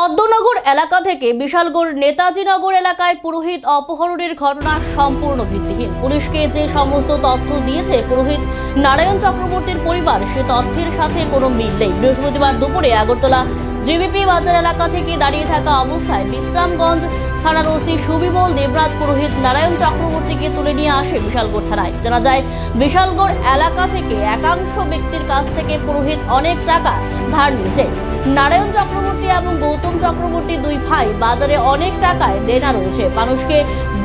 পদ্মনগর এলাকা থেকে বিশালগড় নেতাজি নগর এলাকায় পুরোহিত অপহরণের ঘটনা সম্পূর্ণ ভিত্তিহীন। পুলিশকে যে সমস্ত তথ্য দিয়েছে পুরোহিত নারায়ণ চক্রবর্তীর পরিবার, সে তথ্যের সাথে কোনো মিল নেই। বৃহস্পতিবার দুপুরে আগরতলা জিবিপি বাজার এলাকা থেকে দাঁড়িয়ে থাকা অবস্থায় বিশ্রামগঞ্জ থানার ওসি সুবিমল দেবরাত পুরোহিত নারায়ণ চক্রবর্তীকে তুলে নিয়ে আসে বিশালগড় থানায়। জানা যায়, বিশালগড় এলাকা থেকে কাছ থেকে পুরোহিত অনেক টাকা ধার নিয়েছে। নারায়ণ চক্রবর্তী এবং গৌতম চক্রবর্তী দুই ভাই বাজারে অনেক টাকায় দেনা রয়েছে। মানুষকে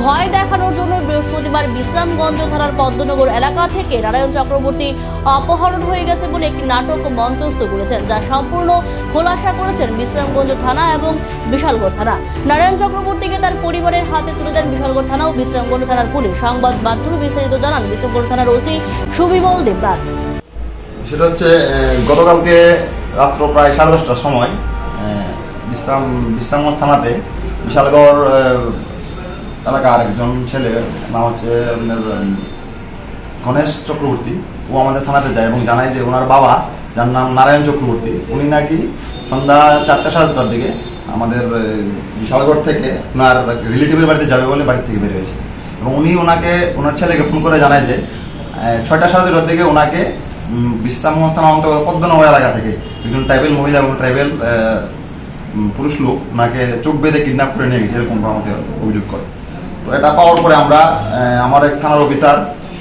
ভয় দেখানোর জন্য বৃহস্পতিবার বিশ্রামগঞ্জ থানার পদ্মনগর এলাকা থেকে নারায়ণ চক্রবর্তী অপহরণ হয়ে গেছে বলে একটি নাটক মঞ্চস্থ করেছেন, যা সম্পূর্ণ খোলাসা করেছেন বিশ্রামগঞ্জ থানা এবং বিশালগড় থানা। নারায়ণ চক্রবর্তীকে তার পরিবারের হাতে তুলে দেন বিশালগড় থানা ও বিশ্রামগঞ্জ থানার পুলিশ, সংবাদ মাধ্যমে বিস্তারিত জানান বিশ্রামগঞ্জ থানার ওসি সুবিমল দেবরাত সেটা হচ্ছে গতকালকে রাত্র প্রায় সাড়ে দশটার সময় বিশ্রাম, বিশ্রামগঞ্জ থানাতে বিশালগড় এলাকার একজন ছেলে, নাম হচ্ছে গণেশ চক্রবর্তী, ও আমাদের থানাতে যায় এবং জানায় যে ওনার বাবা, যার নাম নারায়ণ চক্রবর্তী, উনি নাকি সন্ধ্যা চারটা সাড়ে চারটার দিকে আমাদের বিশালগড় থেকে ওনার রিলেটিভের বাড়িতে যাবে বলে বাড়ি থেকে বেরিয়েছে এবং উনি ওনাকে, ওনার ছেলেকে ফোন করে জানায় যে ছয়টা সাড়ে ছটার দিকে ওনাকে বিশ্রাম থানা অন্তর্গত পদ্মনগর এলাকা থেকে। একজন ট্রাইবেল মহিলা এবং ট্রাইবেল পুরুষ লোক ওনাকে চোখ বেঁধে কিডন্যাপ করে নিয়ে গেছে, এরকম আমাকে অভিযোগ করে। তো এটা পাওয়ার পরে আমরা আমার এক থানার অফিসার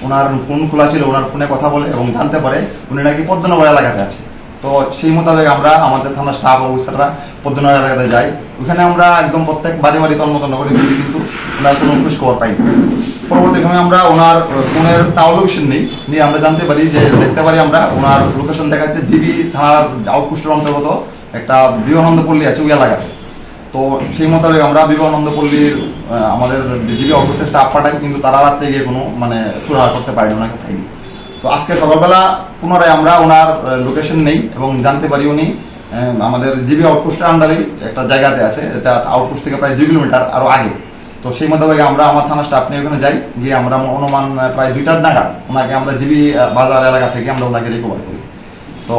ওনার ফোন খোলা ছিল ওনার ফোনে কথা বলে এবং জানতে পারে উনি নাকি পদ্মনগর এলাকাতে আছে। তো সেই মোতাবেক আমরা আমাদের থানার স্টাফ অফিসাররা পদ্মনগর এলাকাতে যাই। ওখানে আমরা একদম প্রত্যেক বাড়ি বাড়ি তন্ন করে কিন্তু ওনার কোনো খোঁজ খবর পাইনি পরবর্তী সময় আমরা ওনার ফোনের টাওয়ার লোকেশন নেই, নিয়ে আমরা জানতে পারি যে দেখতে পারি আমরা ওনার লোকেশন দেখা যাচ্ছে জিবি থানার আউটপোস্টের অন্তর্গত একটা বিবেকানন্দ পল্লী আছে ওই এলাকাতে। তো সেই মোতাবেক আমরা বিবেকানন্দ পল্লীর আমাদের জিবি আউটপোস্টের স্টাফ পাঠাই, কিন্তু তারা রাত্রে গিয়ে কোনো মানে সুরাহা করতে পারিনি ওনাকে পাইনি তো আজকে সকালবেলা পুনরায় আমরা ওনার লোকেশন নেই এবং জানতে পারি উনি আমাদের জিবি আউটপোস্টের আন্ডারেই একটা জায়গাতে আছে। এটা আউটপোস্ট থেকে প্রায় দুই কিলোমিটার আরও আগে। তো সেই মোতাবেক আমরা আমার থানা স্টাফ নিয়ে ওখানে যাই, গিয়ে আমরা অনুমান প্রায় দুইটার নাগাদ ওনাকে আমরা জিবি বাজার এলাকা থেকে আমরা ওনাকে রিকভার করি। তো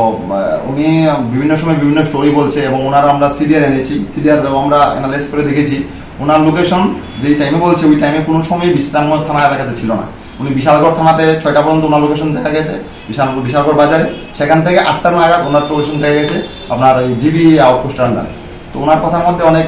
উনি বিভিন্ন সময় বিভিন্ন স্টোরি বলছে এবং ওনার আমরা সিডিআর এনেছি। সিডিআর আমরা অ্যানালাইজ করে দেখেছি। ওনার লোকেশন যেই টাইমে বলছে, ওই টাইমে কোনো সময় বিশ্রাম থানা এলাকাতে ছিল না। উনি বিশালগড় থানাতে ছয়টা পর্যন্ত ওনার লোকেশন দেখা গেছে বিশাল বিশালগড় বাজারে। সেখান থেকে আটটার নাগাদ ওনার লোকেশন দেখা গেছে আপনার এই জিবি আউটপোস্ট আন্ডারে তো ওনার কথার মধ্যে অনেক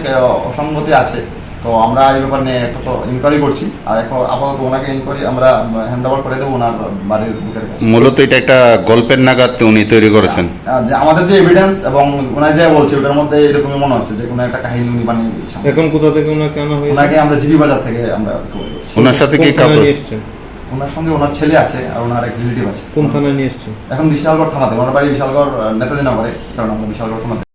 অসঙ্গতি আছে। তো আমরা এই ব্যাপার নিয়ে একটা তো ইনকোয়ারি করছি আর এখন আপাতত ওনাকে ইনকোয়ারি আমরা হ্যান্ড ওভার করে দেবো ওনার বাড়ির লোকের কাছে। মূলত এটা একটা গল্পের নাগাদ উনি তৈরি করেছেন। যে আমাদের যে এভিডেন্স এবং ওনার যে বলছে ওটার মধ্যে এরকমই মনে হচ্ছে যে কোনো একটা কাহিনী উনি বানিয়ে দিয়েছেন। এখন কোথা থেকে ওনাকে আনা হয়েছে? ওনাকে আমরা জিবি বাজার থেকে আমরা ওনার সাথে কি কাপড় ওনার সঙ্গে ওনার ছেলে আছে আর ওনার এক রিলেটিভ আছে। কোন থানায় নিয়ে এসছেন? এখন বিশালগড় থানাতে ওনার বাড়ি বিশালগড় নেতাজি নগরে কারণ আমরা বিশালগড় থানাতে